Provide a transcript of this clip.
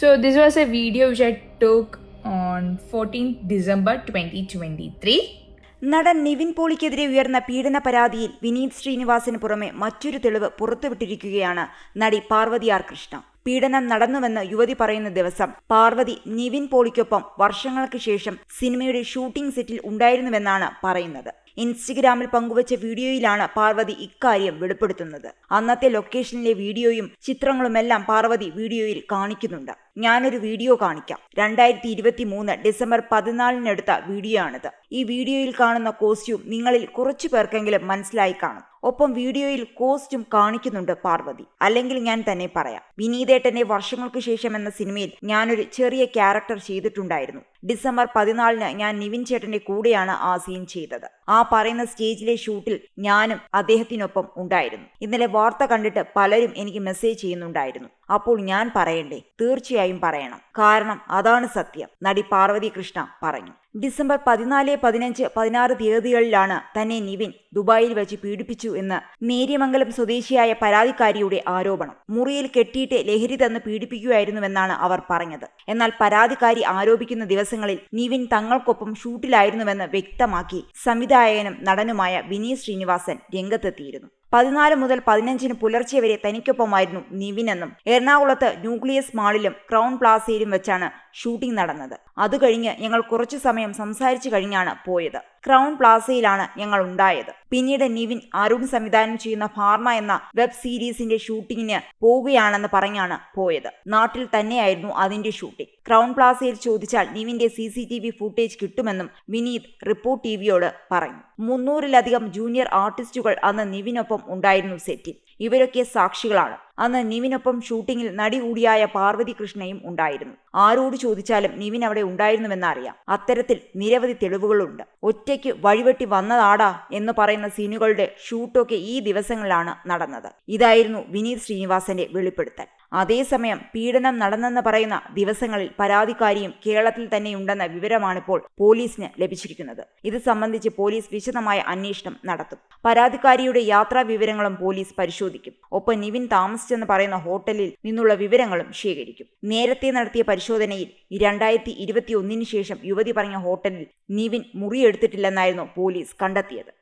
So this was a video which I took on 14th December 2023. നടൻ നിവിൻ പോളിക്കെതിരെ ഉയർന്ന പീഡന പരാതിയിൽ വിനീത് ശ്രീനിവാസിന് പുറമെ മറ്റൊരു തെളിവ് പുറത്തുവിട്ടിരിക്കുകയാണ് നടി പാർവതി ആർ കൃഷ്ണ പീഡനം നടന്നുവെന്ന് യുവതി പറയുന്ന ദിവസം പാർവതി നിവിൻ പോളിക്കൊപ്പം വർഷങ്ങൾക്ക് ശേഷം സിനിമയുടെ ഷൂട്ടിംഗ് സെറ്റിൽ ഉണ്ടായിരുന്നുവെന്നാണ് പറയുന്നത് ഇൻസ്റ്റഗ്രാമിൽ പങ്കുവച്ച വീഡിയോയിലാണ് പാർവതി ഇക്കാര്യം വെളിപ്പെടുത്തുന്നത്. അന്നത്തെ ലൊക്കേഷനിലെ വീഡിയോയും ചിത്രങ്ങളുമെല്ലാം പാർവതി വീഡിയോയിൽ കാണിക്കുന്നുണ്ട്. ഞാനൊരു വീഡിയോ കാണിക്കാം. രണ്ടായിരത്തി ഇരുപത്തി മൂന്ന് ഡിസംബർ പതിനാലിനെടുത്ത വീഡിയോ ആണിത് ഈ വീഡിയോയിൽ കാണുന്ന കോസ്റ്റ്യൂം നിങ്ങളിൽ കുറച്ചു പേർക്കെങ്കിലും മനസ്സിലായി കാണും. ഒപ്പം വീഡിയോയിൽ കോസ്റ്റും കാണിക്കുന്നുണ്ട് പാർവതി. അല്ലെങ്കിൽ ഞാൻ തന്നെ പറയാം. വിനീതേട്ടന്റെ വർഷങ്ങൾക്ക് ശേഷം എന്ന സിനിമയിൽ ഞാനൊരു ചെറിയ ക്യാരക്ടർ ചെയ്തിട്ടുണ്ടായിരുന്നു. ഡിസംബർ പതിനാലിന് ഞാൻ നിവിൻ ചേട്ടന്റെ കൂടെയാണ് ആ സീൻ ചെയ്തത്. ആ പറയുന്ന സ്റ്റേജിലെ ഷൂട്ടിൽ ഞാനും അദ്ദേഹത്തിനൊപ്പം ഉണ്ടായിരുന്നു. ഇന്നലെ വാർത്ത കണ്ടിട്ട് പലരും എനിക്ക് മെസ്സേജ് ചെയ്യുന്നുണ്ടായിരുന്നു. അപ്പോൾ ഞാൻ പറയണ്ടേ? തീർച്ചയായും പറയണം. കാരണം അതാണ് സത്യം. നടി പാർവതി കൃഷ്ണ പറഞ്ഞു. ഡിസംബർ പതിനാല് പതിനഞ്ച് പതിനാറ് തീയതികളിലാണ് തന്നെ നിവിൻ ദുബായിൽ വെച്ച് പീഡിപ്പിച്ചു എന്ന് നേര്യമംഗലം സ്വദേശിയായ പരാതിക്കാരിയുടെ ആരോപണം. മുറിയിൽ കെട്ടിയിട്ട് ലഹരി തന്ന് പീഡിപ്പിക്കുകയായിരുന്നുവെന്നാണ് അവർ പറഞ്ഞത്. എന്നാൽ പരാതിക്കാരി ആരോപിക്കുന്ന ദിവസങ്ങളിൽ നിവിൻ തങ്ങൾക്കൊപ്പം ഷൂട്ടിലായിരുന്നുവെന്ന് വ്യക്തമാക്കി സംവിധായകനും നടനുമായ വിനീത് ശ്രീനിവാസൻ രംഗത്തെത്തിയിരുന്നു. പതിനാല് മുതൽ പതിനഞ്ചിന് പുലർച്ചെ വരെ തനിക്കൊപ്പമായിരുന്നു നിവിനെന്നും എറണാകുളത്ത് ന്യൂക്ലിയസ് മാളിലും ക്രൗൺ പ്ലാസയിലും വെച്ചാണ് ഷൂട്ടിംഗ് നടന്നത്. അത് കഴിഞ്ഞ് ഞങ്ങൾ കുറച്ചു സമയം സംസാരിച്ചു കഴിഞ്ഞാണ് പോയത്. ക്രൗൺ പ്ലാസയിലാണ് ഞങ്ങൾ ഉണ്ടായത്. പിന്നീട് നിവിൻ അരുൺ സംവിധാനം ചെയ്യുന്ന ഫാർമ എന്ന വെബ് സീരീസിന്റെ ഷൂട്ടിങ്ങിന് പോവുകയാണെന്ന് പറഞ്ഞാണ് പോയത്. നാട്ടിൽ തന്നെയായിരുന്നു അതിന്റെ ഷൂട്ടിംഗ്. ക്രൗൺ പ്ലാസയിൽ ചോദിച്ചാൽ നിവിന്റെ C C T V footage കിട്ടുമെന്നും Vineeth report T വിയോട് പറഞ്ഞു. മുന്നൂറിലധികം ജൂനിയർ ആർട്ടിസ്റ്റുകൾ അന്ന് നിവിനൊപ്പം ഉണ്ടായിരുന്നു സെറ്റിൽ. ഇവരൊക്കെ സാക്ഷികളാണ്. അന്ന് നിവിനൊപ്പം ഷൂട്ടിങ്ങിൽ നടി കൂടിയായ പാർവതി കൃഷ്ണയും ഉണ്ടായിരുന്നു. ആരോട് ചോദിച്ചാലും നിവിൻ അവിടെ ഉണ്ടായിരുന്നുവെന്നറിയാം അത്തരത്തിൽ നിരവധി തെളിവുകളുണ്ട്. ഒറ്റയ്ക്ക് വഴിവെട്ടി വന്നതാടാ എന്ന് പറയുന്ന സീനുകളുടെ ഷൂട്ടൊക്കെ ഈ ദിവസങ്ങളിലാണ് നടന്നത്. ഇതായിരുന്നു വിനീത് ശ്രീനിവാസന്റെ വെളിപ്പെടുത്തൽ. അതേസമയം പീഡനം നടന്നെന്ന് പറയുന്ന ദിവസങ്ങളിൽ പരാതിക്കാരിയും കേരളത്തിൽ തന്നെയുണ്ടെന്ന വിവരമാണിപ്പോൾ പോലീസിന് ലഭിച്ചിരിക്കുന്നത്. ഇത് സംബന്ധിച്ച് പോലീസ് വിശദമായ അന്വേഷണം നടത്തും. പരാതിക്കാരിയുടെ യാത്രാ വിവരങ്ങളും പോലീസ് പരിശോധിക്കും. ഒപ്പം നിവിൻ താമസിച്ചെന്ന് പറയുന്ന ഹോട്ടലിൽ നിന്നുള്ള വിവരങ്ങളും ശേഖരിക്കും. നേരത്തെ നടത്തിയ പരിശോധനയിൽ രണ്ടായിരത്തി ഇരുപത്തിയൊന്നിന് ശേഷം യുവതി പറഞ്ഞ ഹോട്ടലിൽ നിവിൻ മുറിയെടുത്തിട്ടില്ലെന്നായിരുന്നു പോലീസ് കണ്ടെത്തിയത്.